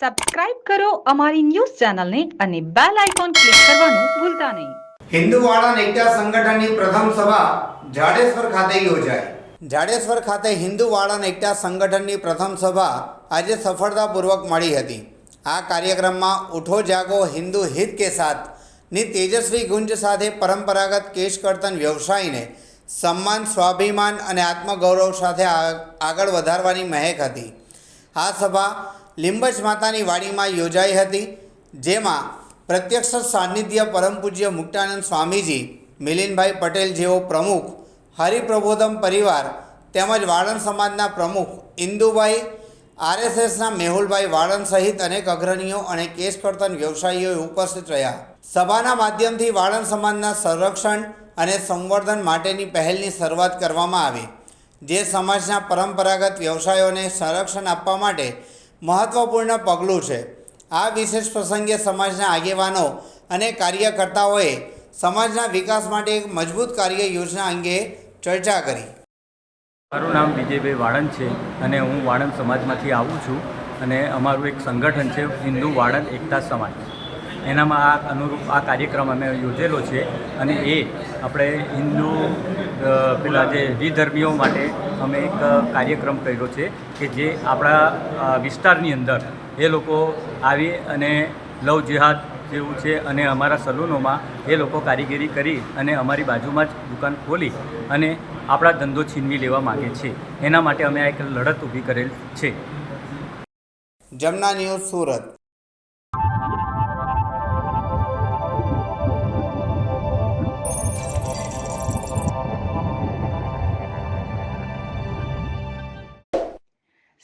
Subscribe કરો અમારી news ચેનલને અને બેલ આઇકોન ક્લિક કરવાનું ભૂલતા નહીં. હિન્દુવાળા નેતા સંગઠનની પ્રથમ સભા જાડેશ્વર ખાતે યોજાઈ. જાડેશ્વર ખાતે હિન્દુવાળા એકતા સંગઠનની પ્રથમ સભા આજે સફળતાપૂર્વક મળી હતી. આ કાર્યક્રમમાં ઉઠો જાગો હિન્દુ હિત કે સાથની તેજસ્વી ગુંજ સાથે પરંપરાગત કેશ કર્તન વ્યવસાયને સન્માન, સ્વાભિમાન અને આત્મગૌરવ સાથે આગળ વધારવાની મહેક હતી. આ સભા લીંબચ માતાની વાડીમાં યોજાઈ હતી, જેમાં પ્રત્યક્ષ સાનિધ્ય પરમ પૂજ્ય મુક્તાનંદ સ્વામીજી, મિલિનભાઈ પટેલ જેઓ પ્રમુખ, હરિપ્રબોધમ પરિવાર તેમજ વાળંદ સમાજના પ્રમુખ, ઇન્દુભાઈ, આરએસએસના મેહુલભાઈ વાળંદ સહિત અનેક અગ્રણીઓ અને કેસ કર્તન વ્યવસાયીઓ ઉપસ્થિત રહ્યા. સભાના માધ્યમથી વાળંદ સમાજના સંરક્ષણ અને સંવર્ધન માટેની પહેલની શરૂઆત કરવામાં આવી, જે સમાજના પરંપરાગત વ્યવસાયોને સંરક્ષણ આપવા માટે મહત્વપૂર્ણ પગલું છે. આ વિશેષ પ્રસંગે સમાજના આગેવાનો અને કાર્યકર્તાઓએ સમાજના વિકાસ માટે એક મજબૂત કાર્ય યોજના અંગે ચર્ચા કરી. મારું નામ વિજયભાઈ વાળંદ છે અને હું વાળંદ સમાજમાંથી આવું છું અને અમારું એક સંગઠન છે હિન્દુ વાળંદ એકતા સમાજ. એનામાં આ અનુરૂપ આ કાર્યક્રમ અમે યોજેલો છે અને એ આપણે હિન્દુ પેલા જે વિધર્મીઓ માટે અમે એક કાર્યક્રમ કર્યો છે કે જે આપણા વિસ્તારની અંદર એ લોકો આવી અને લવ જિહાદ જેવું છે અને અમારા સલૂનોમાં એ લોકો કારીગરી કરી અને અમારી બાજુમાં જ દુકાન ખોલી અને આપણા ધંધો છીનવી લેવા માગે છે. એના માટે અમે આ એક લડત ઊભી કરેલ છે. જમના ન્યૂઝ સુરત.